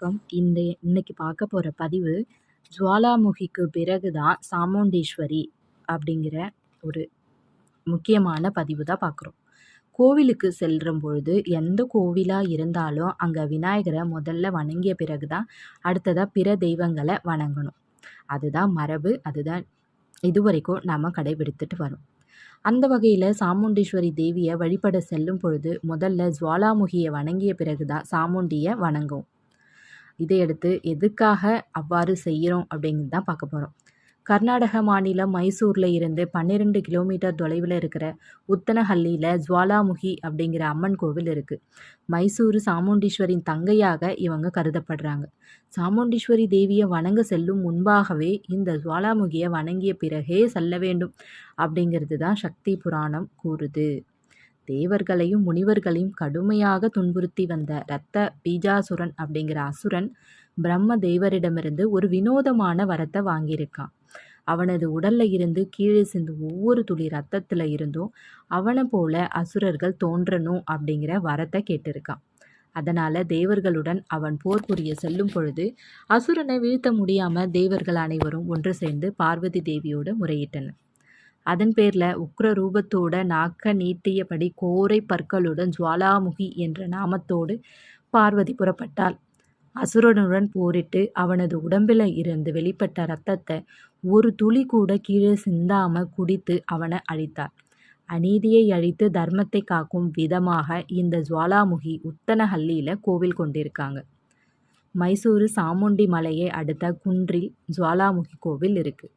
வணக்கம். இந்த இன்னைக்கு பார்க்க போகிற பதிவு ஜுவாலாமுகிக்கு பிறகு தான் சாமுண்டீஸ்வரி அப்படிங்கிற ஒரு முக்கியமான பதிவு தான் பார்க்குறோம். கோவிலுக்கு செல்கிற பொழுது எந்த கோவிலாக இருந்தாலும் அங்கே விநாயகரை முதல்ல வணங்கிய பிறகு தான் அடுத்ததாக பிற தெய்வங்களை வணங்கணும். அதுதான் மரபு அதுதான் இதுவரைக்கும் நாம் கடைபிடித்துட்டு வரோம். அந்த வகையில் சாமுண்டீஸ்வரி தேவியை வழிபட செல்லும் பொழுது முதல்ல ஜுவாலாமுகியை வணங்கிய பிறகு தான் சாமுண்டியை வணங்கும் இதையடுத்து எதுக்காக அவ்வாறு செய்கிறோம் அப்படிங்கிறது தான் பார்க்க போகிறோம் கர்நாடக மாநிலம் மைசூரில் இருந்து பன்னிரெண்டு கிலோமீட்டர் தொலைவில் இருக்கிற உத்தனஹல்லியில் ஜுவாலாமுகி அப்படிங்கிற அம்மன் கோவில் இருக்குது மைசூர் சாமுண்டீஸ்வரின் தங்கையாக இவங்க கருதப்படுறாங்க. சாமுண்டீஸ்வரி தேவியை வணங்க செல்லும் முன்பாகவே இந்த ஜுவாலாமுகியை வணங்கிய பிறகே செல்ல வேண்டும் அப்படிங்கிறது தான் சக்தி புராணம் கூறுது. தேவர்களையும் முனிவர்களையும் கடுமையாக துன்புறுத்தி வந்த இரத்த பீஜாசுரன் அப்படிங்கிற அசுரன் பிரம்ம தேவரிடமிருந்து ஒரு வினோதமான வரத்தை வாங்கியிருக்கான். அவனது உடல்ல இருந்து கீழே சிந்தும் ஒவ்வொரு துளி ரத்தத்தில் இருந்தும் அவனை போல அசுரர்கள் தோன்றணும் அப்படிங்கிற வரத்தை கேட்டிருக்கான். அதனால் தேவர்களுடன் அவன் போர் புரிய செல்லும் பொழுது அசுரனை வீழ்த்த முடியாமல் தேவர்கள் அனைவரும் ஒன்று சேர்ந்து பார்வதி தேவியோடு முறையிட்டனர். அதன் பேரில் உக்ர ரூபத்தோட நாக்க நீட்டியபடி கோரை பற்களுடன் ஜுவாலாமுகி என்ற நாமத்தோடு பார்வதி புறப்பட்டாள். அசுரனுடன் போரிட்டு அவனது உடம்பில் இருந்து வெளிப்பட்ட ரத்தத்தை ஒரு துளி கூட கீழே சிந்தாம குடித்து அவனை அழித்தார் அநீதியை அழித்து தர்மத்தை காக்கும் விதமாக இந்த ஜுவாலாமுகி உத்தனஹல்லியில் கோவில் கொண்டிருக்காங்க. மைசூரு சாமுண்டி மலையை அடுத்த குன்றில் ஜுவாலாமுகி கோவில் இருக்குது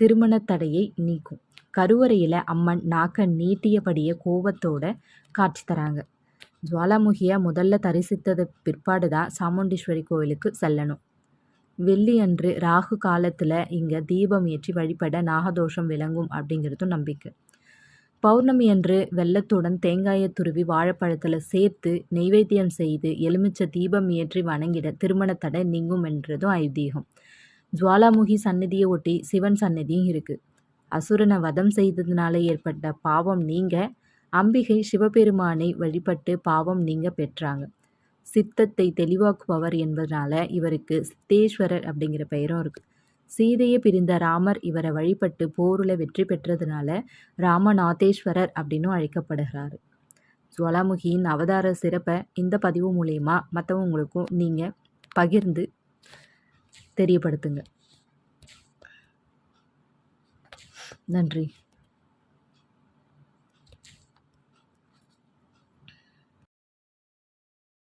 திருமண தடையை நீக்கும். கருவறையில் அம்மன் நாக்க நீட்டியபடியே கோபத்தோட காட்சி தராங்க. ஜுவாலாமுகியை முதல்ல தரிசித்தது பிற்பாடு தான் சாமுண்டீஸ்வரி கோவிலுக்கு செல்லணும். வெள்ளி அன்று ராகு காலத்தில் இங்கே தீபம் ஏற்றி வழிபட நாகதோஷம் விளங்கும் அப்படிங்கிறதும் நம்பிக்கை. பௌர்ணமி அன்று வெள்ளத்துடன் தேங்காயை துருவி வாழைப்பழத்தில் சேர்த்து நெய்வேத்தியம் செய்து எலுமிச்சை தீபம் ஏற்றி வணங்கிட திருமண தடை நீங்கும் என்றதும் ஐதீகம். ஜுவாலாமுகி சந்நிதியை ஒட்டி சிவன் சந்நிதியும் இருக்குது அசுரனை வதம் செய்ததுனால ஏற்பட்ட பாவம் நீங்க அம்பிகை சிவபெருமானை வழிபட்டு பாவம் நீங்க பெற்றாங்க. சித்தத்தை தெளிவாக்குபவர் என்பதனால இவருக்கு சித்தேஸ்வரர் அப்படிங்கிற பெயரும் இருக்குது சீதையை பிரிந்த ராமர் இவரை வழிபட்டு போரில் வெற்றி பெற்றதுனால ராமநாதேஸ்வரர் அப்படின்னும் அழைக்கப்படுகிறார். ஜுவாலாமுகியின் அவதார சிறப்பை இந்த பதிவு மூலயமா மற்றவங்களுக்கும் நீங்கள் பகிர்ந்து தெரியப்படுத்துங்க. நன்றி.